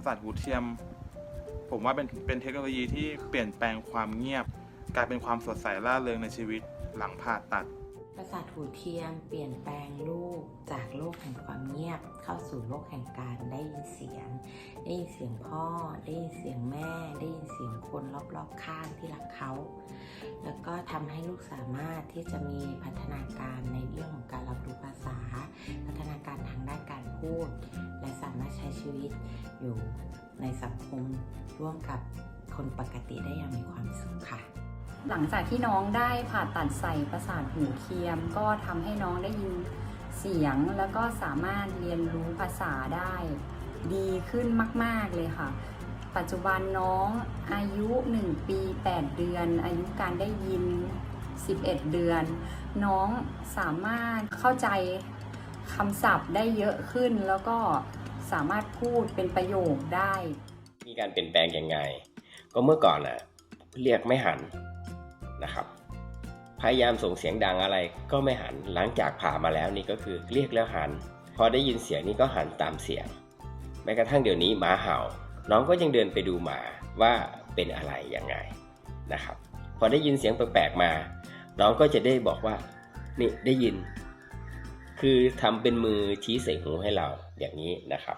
ประสาทหูเทียม ผมว่าเป็นเป็นเทคโนโลยีที่เปลี่ยนแปลงความเงียบ กลายเป็นความสดใสร่าเริงในชีวิตหลังผ่าตัด ประสาทหูเทียมเปลี่ยนแปลงลูกจากโลกแห่งความเงียบ เข้าสู่โลกแห่งการได้ยินเสียง ได้ยินเสียงพ่อ ได้ยินเสียงแม่ ได้ยินเสียงคนรอบๆข้างที่รักเขา แล้วก็ทำให้ลูกสามารถที่จะมีพัฒนาการในเรื่องของการรับรู้ภาษา พัฒนาการทางด้านการพูด ชีวิตอยู่ในสังคมร่วมกับคนปกติได้อย่างมีความสุขค่ะ หลังจากที่น้องได้ผ่าตัดใส่ประสาทหูเทียม ก็ทำให้น้องได้ยินเสียงแล้วก็สามารถเรียนรู้ภาษาได้ดีขึ้นมาก ๆ เลยค่ะ ปัจจุบันน้องอายุ 1 ปี 8 เดือน อายุการได้ยิน 11 เดือน น้องสามารถเข้าใจคำศัพท์ได้เยอะขึ้นแล้วก็ สามารถพูดเป็นประโยคได้ มีการเปลี่ยนแปลงยังไง ก็เมื่อก่อนน่ะเรียกไม่หันนะครับ พยายามส่งเสียงดังอะไรก็ไม่หันหลังจากผ่ามาแล้วนี่ก็คือเรียกแล้วหัน พอได้ยินเสียงนี่ก็หันตามเสียงแม้กระทั่งเดี๋ยวนี้หมาเห่า น้องก็ยังเดินไปดูหมาว่าเป็นอะไรยังไงนะครับ พอได้ยินเสียงแปลกๆมา น้องก็จะได้บอกว่านี่ได้ยิน คือทำเป็นมือชี้ใส่หูให้เราอย่างนี้นะครับ